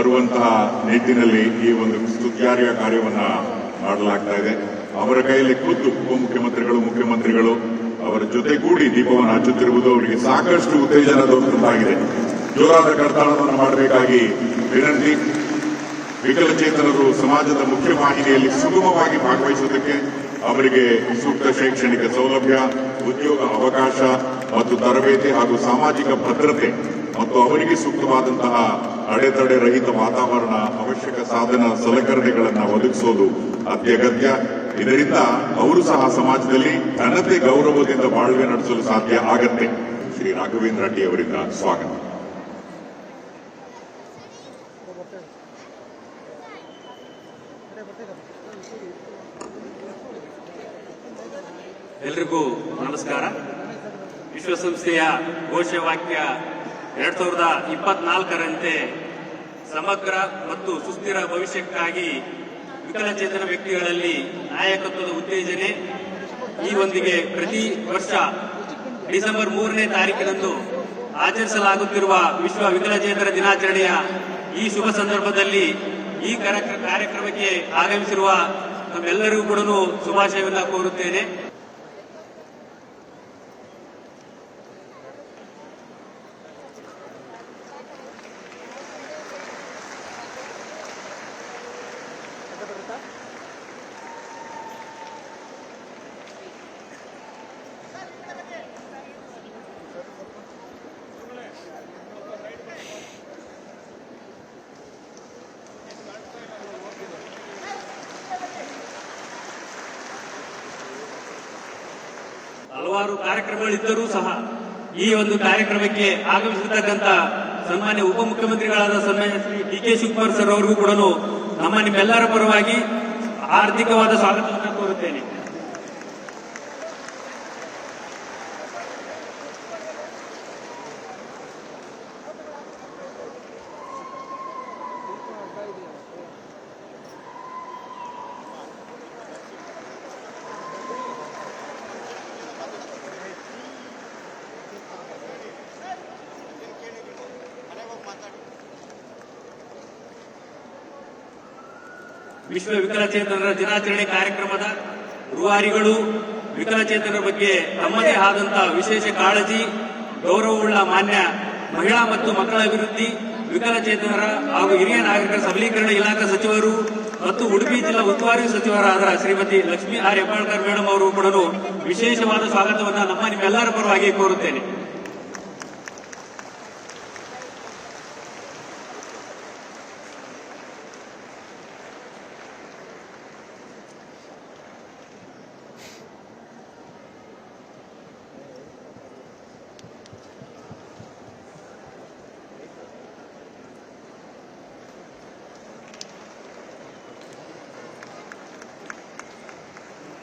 ಮಾಡುವಂತಹ ನಿಟ್ಟಿನಲ್ಲಿ ಈ ಒಂದು ಸುತ್ಯಾರ್ಯ ಕಾರ್ಯವನ್ನ ಮಾಡಲಾಗ್ತಾ ಇದೆ. ಅವರ ಕೈಯಲ್ಲಿ ಖುದ್ದು ಉಪಮುಖ್ಯಮಂತ್ರಿಗಳು, ಮುಖ್ಯಮಂತ್ರಿಗಳು ಅವರ ಜೊತೆಗೂಡಿ ದೀಪವನ್ನು ಹಚ್ಚುತ್ತಿರುವುದು ಅವರಿಗೆ ಸಾಕಷ್ಟು ಉತ್ತೇಜನ ದೊರೆತಂತಾಗಿದೆ ಜೋರಾದ ಕರ್ತಾಳವನ್ನು ಮಾಡಬೇಕಾಗಿ ವಿನಂತಿ. ವಿಕಲಚೇತನರು ಸಮಾಜದ ಮುಖ್ಯ ವಾಹಿನಿಯಲ್ಲಿ ಸುಗಮವಾಗಿ ಭಾಗವಹಿಸುವುದಕ್ಕೆ ಅವರಿಗೆ ಸೂಕ್ತ ಶೈಕ್ಷಣಿಕ ಸೌಲಭ್ಯ, ಉದ್ಯೋಗ ಅವಕಾಶ ಮತ್ತು ತರಬೇತಿ ಹಾಗೂ ಸಾಮಾಜಿಕ ಭದ್ರತೆ ಮತ್ತು ಅವರಿಗೆ ಸೂಕ್ತವಾದಂತಹ ಅಡೆತಡೆ ರಹಿತ ವಾತಾವರಣ, ಅವಶ್ಯಕ ಸಾಧನ ಸಲಕರಣೆಗಳನ್ನು ಒದಗಿಸೋದು ಅತ್ಯಗತ್ಯ. ಇದರಿಂದ ಅವರು ಸಹ ಸಮಾಜದಲ್ಲಿ ಘನತೆ, ಗೌರವದಿಂದ ಬಾಳ್ವೆ ನಡೆಸಲು ಸಾಧ್ಯ ಆಗತ್ತೆ. ಶ್ರೀ ರಾಘವೇಂದ್ರ ರೆಡ್ಡಿ ಅವರಿಂದ ಸ್ವಾಗತ. ಎಲ್ರಿಗೂ ನಮಸ್ಕಾರ. ವಿಶ್ವಸಂಸ್ಥೆಯ ಘೋಷವಾಕ್ಯ ಎರಡ್ ಸಾವಿರದ ಇಪ್ಪತ್ನಾಲ್ಕರಂತೆ ಸಮಗ್ರ ಮತ್ತು ಸುಸ್ಥಿರ ಭವಿಷ್ಯಕ್ಕಾಗಿ ವಿಕಲಚೇತನ ವ್ಯಕ್ತಿಗಳಲ್ಲಿ ನಾಯಕತ್ವದ ಉತ್ತೇಜನೆ ಈ ಒಂದಿಗೆ ಪ್ರತಿ ವರ್ಷ ಡಿಸೆಂಬರ್ ಮೂರನೇ ತಾರೀಕಿನಂದು ಆಚರಿಸಲಾಗುತ್ತಿರುವ ವಿಶ್ವ ವಿಕಲಚೇತನ ದಿನಾಚರಣೆಯ ಈ ಶುಭ ಸಂದರ್ಭದಲ್ಲಿ ಈ ಕಾರ್ಯಕ್ರ- ಕಾರ್ಯಕ್ರಮಕ್ಕೆ ಆಗಮಿಸಿರುವ ನಮ್ಮೆಲ್ಲರಿಗೂ ಕೂಡ ಶುಭಾಶಯವನ್ನ ಕೋರುತ್ತೇನೆ. ಹಲವಾರು ಕಾರ್ಯಕ್ರಮಗಳಿದ್ದರೂ ಸಹ ಈ ಒಂದು ಕಾರ್ಯಕ್ರಮಕ್ಕೆ ಆಗಮಿಸಿರ್ತಕ್ಕಂಥ ಸನ್ಮಾನ್ಯ ಉಪಮುಖ್ಯಮಂತ್ರಿಗಳಾದ ಸನ್ಮಾನ್ಯ Shri D K Shivakumar sir ಅವರಿಗೂ ಕೂಡ ನಮ್ಮ ನಿಮ್ಮೆಲ್ಲರ ಪರವಾಗಿ ಆರ್ಥಿಕವಾದ ಸ್ವಾಗತವನ್ನು ಕೋರುತ್ತೇನೆ. ವಿಶ್ವ ವಿಕಲಚೇತನರ ದಿನಾಚರಣೆ ಕಾರ್ಯಕ್ರಮದ ರೂವಾರಿಗಳು, ವಿಕಲಚೇತನರ ಬಗ್ಗೆ ತಮ್ಮದೇ ಆದಂತಹ ವಿಶೇಷ ಕಾಳಜಿ, ಗೌರವವುಳ್ಳ ಮಾನ್ಯ ಮಹಿಳಾ ಮತ್ತು ಮಕ್ಕಳ ಅಭಿವೃದ್ಧಿ, ವಿಕಲಚೇತನರ ಹಾಗೂ ಹಿರಿಯ ನಾಗರಿಕರ ಸಬಲೀಕರಣ ಇಲಾಖಾ ಸಚಿವರು ಮತ್ತು ಉಡುಪಿ ಜಿಲ್ಲಾ ಉಸ್ತುವಾರಿ ಸಚಿವರಾದ ಶ್ರೀಮತಿ ಲಕ್ಷ್ಮೀ ಆರ್ ಹೆಬ್ಬಾಳ್ಕರ್ ಮೇಡಮ್ ಅವರು ಕೂಡ ವಿಶೇಷವಾದ ಸ್ವಾಗತವನ್ನು ನಮ್ಮ ನಿಮ್ಮೆಲ್ಲರ ಪರವಾಗಿ ಕೋರುತ್ತೇನೆ.